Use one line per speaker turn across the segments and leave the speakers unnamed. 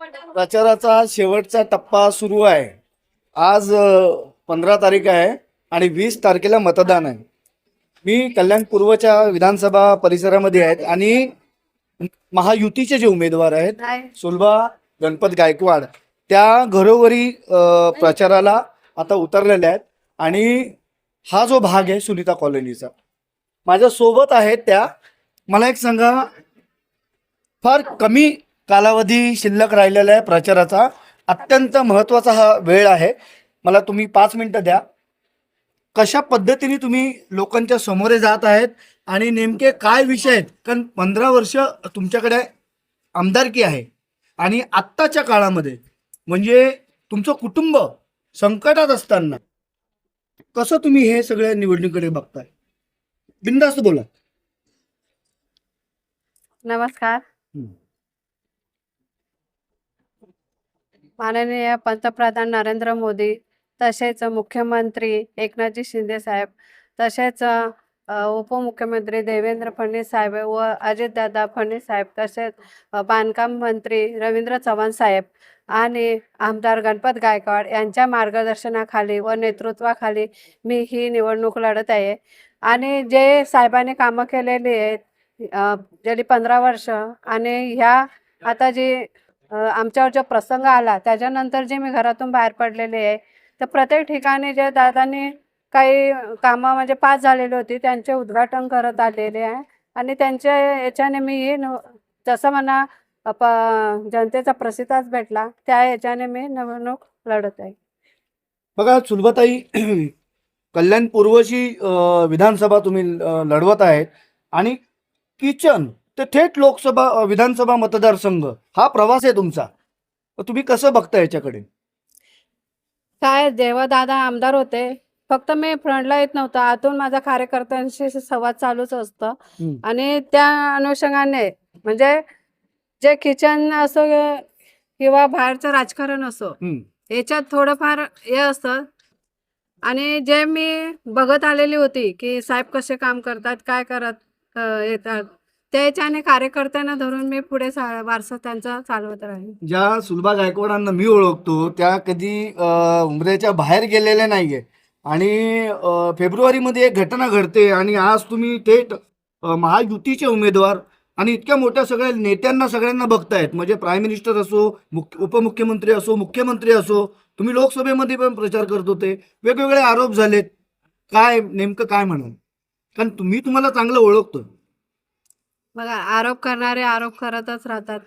प्रचाराचा शेवटचा टप्पा सुरू आहे. आज पंधरा तारीख आहे आणि वीस तारखेला मतदान आहे. मी कल्याण पूर्वच्या विधानसभा परिसरामध्ये आहेत आणि महायुतीचे जे उमेदवार आहेत सुलभा गणपत गायकवाड त्या घरोघरी प्रचाराला आता उतरलेल्या आहेत आणि हा जो भाग आहे सुनीता कॉलनीचा माझ्या सोबत आहेत त्या. मला एक सांगा फार कमी कालावधी शिल्लक राहिलेला आहे प्रचाराचा. अत्यंत महत्त्वाचा हा वेळ आहे. मला तुम्ही पाच मिनिटं द्या. कशा पद्धतीने तुम्ही लोकांच्या समोरे जात आहेत आणि नेमके काय विषय आहेत? कारण पंधरा वर्ष तुमच्याकडे आमदारकी आहे. आणि आत्ताच्या काळामध्ये म्हणजे तुमचं कुटुंब संकटात असताना कसं तुम्ही हे सगळ्या निवडणुकीकडे बघताय? बिंदास्त बोला.
नमस्कार
हं.
माननीय पंतप्रधान नरेंद्र मोदी तसेच मुख्यमंत्री एकनाथजी शिंदे साहेब तसेच उपमुख्यमंत्री देवेंद्र फडणवीस साहेब व अजितदादा फडणवीस साहेब तसेच बांधकाम मंत्री रवींद्र चव्हाण साहेब आणि आमदार गणपत गायकवाड यांच्या मार्गदर्शनाखाली व नेतृत्वाखाली मी ही निवडणूक लढत आहे. आणि जे साहेबांनी कामं केलेली आहेत गेली पंधरा वर्ष आणि ह्या आता जी आमच्यावर जो प्रसंग आला त्याच्यानंतर जे मी घरातून बाहेर पडलेले आहे तर प्रत्येक ठिकाणी जे दादांनी काही कामं म्हणजे पास झालेली होती त्यांचे उद्घाटन करत आलेले आहे. आणि त्यांच्या याच्याने मी ही जसं म्हणा प जनतेचा प्रतिसाद भेटला त्या याच्याने मी निवडणूक लढत आहे.
बघा सुलभताई कल्याण पूर्वची विधानसभा तुम्ही लढवत आहेत. आणि किचन ते थेट लोकसभा विधानसभा मतदारसंघ. हा प्रवास आहे तुमचा. तुम्ही कसं बघता याच्याकडे?
काय जेव्हा दादा आमदार होते. फक्त मी फ्रंटला येत नव्हतं. आतून माझा कार्यकर्त्यांशी संवाद चालूच असतं. आणि त्या अनुषंगाने म्हणजे जे किचन असो किंवा बाहेरचं राजकारण असो. याच्यात थोडंफार हे असतं. आणि जे मी बघत आलेली होती की साहेब कसे काम करतात काय करत येतात त्याच्याने कार्यकर्त्यांना धरून मी पुढे सा- वारसा त्यांचा चालवत राहील
ज्या सुलभा गायकवाडांना मी ओळखतो त्या कधी उमऱ्याच्या बाहेर गेलेल्या नाहीये. आणि फेब्रुवारीमध्ये एक घटना घडते आणि आज तुम्ही थेट महायुतीचे उमेदवार आणि इतक्या मोठ्या सगळ्या नेत्यांना सगळ्यांना बघतायत. म्हणजे प्राईम मिनिस्टर असो मुख्य उपमुख्यमंत्री असो मुख्यमंत्री असो तुम्ही लोकसभेमध्ये पण प्रचार करत होते. वेगवेगळे आरोप झालेत. काय नेमकं काय म्हणाल? कारण तुम्ही तुम्हाला चांगलं ओळखतो
बघा आरोप करणारे आरोप करतच राहतात.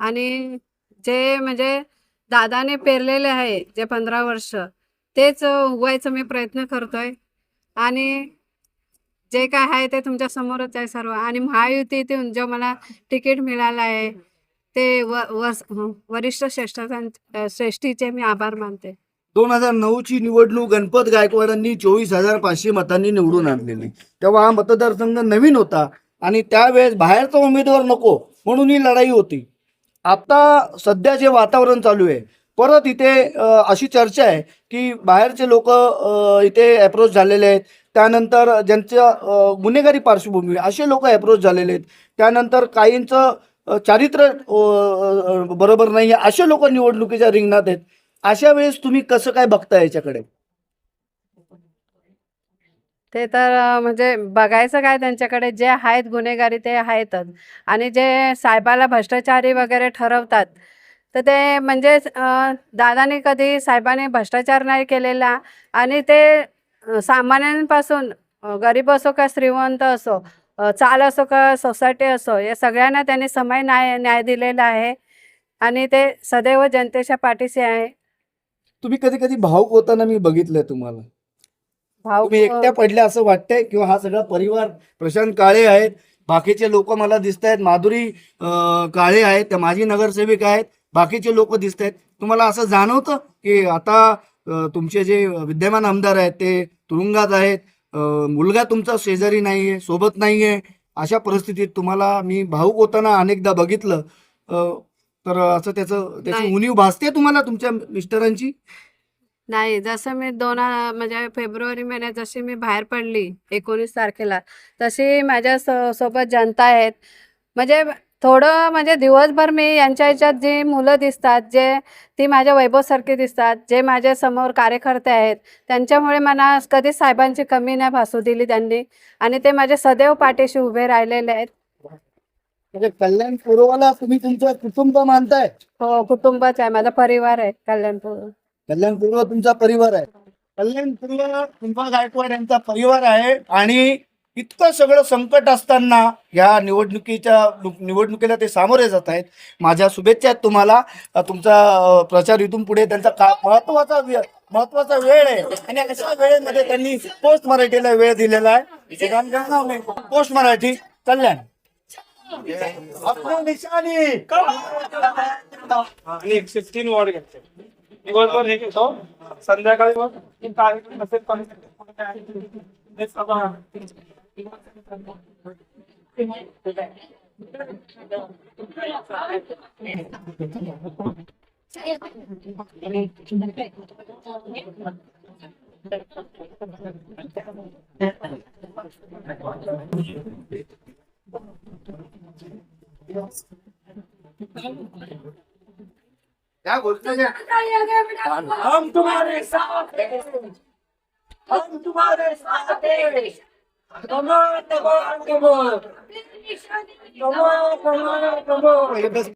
आणि जे म्हणजे दादाने पेरलेले आहे जे पंधरा वर्ष तेच उगवायचं मी प्रयत्न करतोय. आणि जे काय आहे ते तुमच्या समोरच आहे सर्व. आणि महायुतीतून जो मला तिकीट मिळालं आहे ते व वरिष्ठ श्रेष्ठां श्रेष्ठीचे मी आभार मानते.
दोन हजार नऊची निवडणूक गणपत गायकवाडांनी चोवीस हजार पाचशे मतांनी निवडून आणलेली. तेव्हा हा मतदारसंघ नवीन होता. आणि त्यावेळेस बाहेरचा उमेदवार नको म्हणून ही लढाई होती. आता सध्या जे वातावरण चालू आहे परत इथे अशी चर्चा आहे की बाहेरचे लोक इथे अप्रोच झालेले आहेत. त्यानंतर ज्यांच्या गुन्हेगारी पार्श्वभूमी असे लोक अप्रोच झालेले आहेत. त्यानंतर काहींचं चारित्र्य बरोबर नाही आहे असे लोक निवडणुकीच्या रिंगणात आहेत. अशा वेळेस तुम्ही कसं काय बघता याच्याकडे?
ते तर म्हणजे बघायचं काय त्यांच्याकडे जे आहेत गुन्हेगारी ते आहेतच. आणि जे साहेबाला भ्रष्टाचारी वगैरे ठरवतात तर ते म्हणजे दादाने कधी साहेबाने भ्रष्टाचार नाही केलेला आणि ते सामान्यांपासून गरीब असो का श्रीमंत असो चाल असो का सोसायटी असो या सगळ्यांना त्यांनी समय न्याय न्याय दिलेला आहे. आणि ते सदैव जनतेच्या पाठीशी आहे.
तुम्ही कधी कधी भाऊक होताना मी बघितलंय तुम्हाला. तुम्ही एकट्या पडल्या असं वाटतंय? किंवा हा सगळा परिवार प्रशांत काळे आहेत? बाकीचे लोक मला दिसत आहेत माधुरी काळे आहेत. त्या माजी नगरसेविक आहेत. बाकीचे लोक दिसत आहेत तुम्हाला असं जाणवतं की आता तुमचे जे विद्यमान आमदार आहेत ते तुरुंगात आहेत. मुलगा तुमचा शेजारी नाहीये सोबत नाहीये. अशा परिस्थितीत तुम्हाला मी भाऊक होताना अनेकदा बघितलं. तर असं त्याचं त्याची. उणीव भासते तुम्हाला तुमच्या मिस्टरांची?
नाही जसं मी दोन म्हणजे फेब्रुवारी महिन्यात जशी मी बाहेर पडली एकोणीस तारखेला तशी माझ्या सो सोबत जनता आहेत. म्हणजे थोडं म्हणजे दिवसभर मी यांच्या ह्याच्यात जी मुलं दिसतात जे ती माझ्या वैभवसारखी दिसतात जे माझ्यासमोर कार्यकर्ते आहेत त्यांच्यामुळे मला कधीच साहेबांची कमी नाही भासू दिली त्यांनी. आणि ते माझ्या सदैव पाठीशी उभे राहिलेले आहेत.
म्हणजे कल्याण पूर्वाला तुम्ही तुमचं कुटुंब मानताय?
हो कुटुंबच आहे माझा परिवार आहे कल्याणपूर
कल्याण पूर्व तुमचा परिवार आहे. कल्याण पूर्व पिंपा गायकवाड यांचा परिवार आहे आणि इतकं सगळं संकट असताना या निवडणुकीच्या निवडणुकीला ते सामोरे जात आहेत. माझ्या शुभेच्छा आहेत तुम्हाला. तुमचा प्रचार इथून पुढे त्यांचा का महत्त्वाचा वेळ महत्त्वाचा वेळ आहे. आणि अशा वेळेमध्ये त्यांनी पोस्ट मराठीला वेळ दिलेला आहे. हे. पोस्ट मराठी कल्याण. आपलं निशाणी
दिवसभर हे। घेतो संध्याकाळी मग कार्यक्रम असेल पण हे सभा.
त्या गोष्टीच्या
हम तुम्हारे साथ हैं. हम तुम्हारे साथ हैं. कमो, कमो. कमो, कमो, कमो.